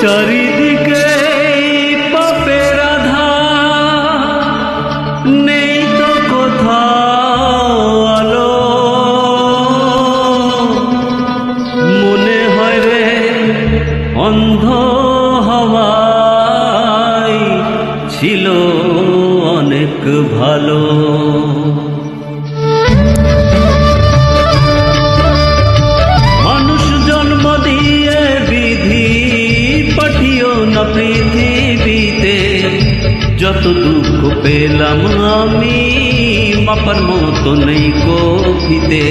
চারিদিকে পাপের আধার, নেই তো কোথাও আলো। মনে হয় রে অন্ধ হওয়াই ছিল অনেক ভালো। যত দুঃখ পেলাম আমি, মাপার মতো নেই কফিতে।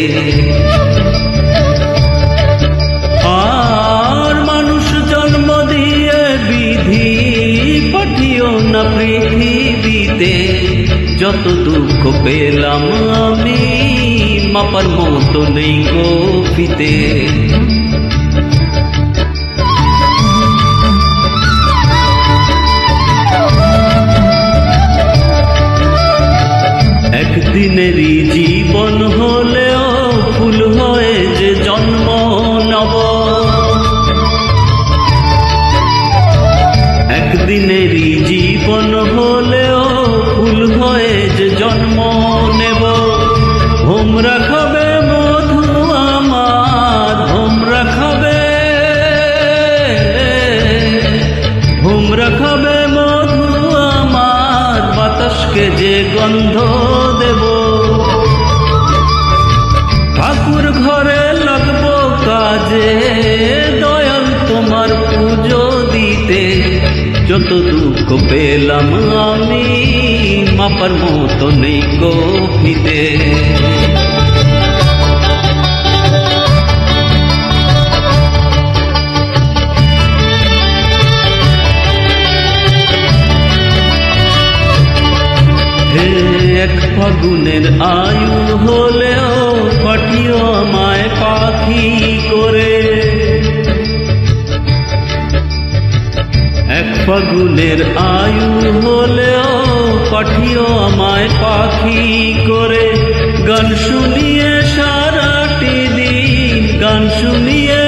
আর মানুষ জন্ম দিয়ে বিধি পাঠিও না পৃথিবীতে। যত দুঃখ পেলাম আমি, মাপার মতো নেই কফিতে। একদিনেরই জীবন হলেও ফুল হয়ে যে জন্ম নব। একদিনেরই জীবন হলেও ফুল হয়ে যে জন্ম নেব। ভোমরা খাবে মধু আমার ভোমরা খাবে ভোমরা খাবে মধু আমার, বাতাসকে যে গন্ধ যত দুঃখ পেলাম আমি মাপার মতো নেই কফিতে এক ফাগুনের আয়ু হলেও পাঠিও আমায় পাখি ফাগুনের আয়ু হলেও পাঠিও আমায় পাখি করে। গান শুনিয়ে সারাটি দিন গান শুনিয়ে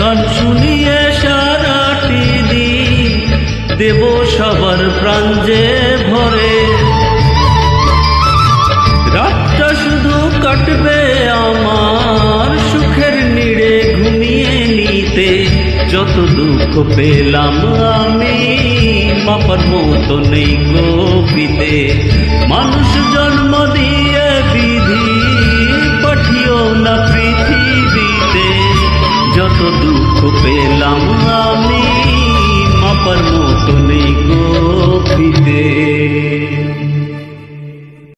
গান শুনিয়ে সারাটি দিন। দেব সবার প্রাণ যে ভরে যত দুঃখ পেলাম আমি মাপার মতো নেই গোপিতে মানুষ জন্ম দিয়ে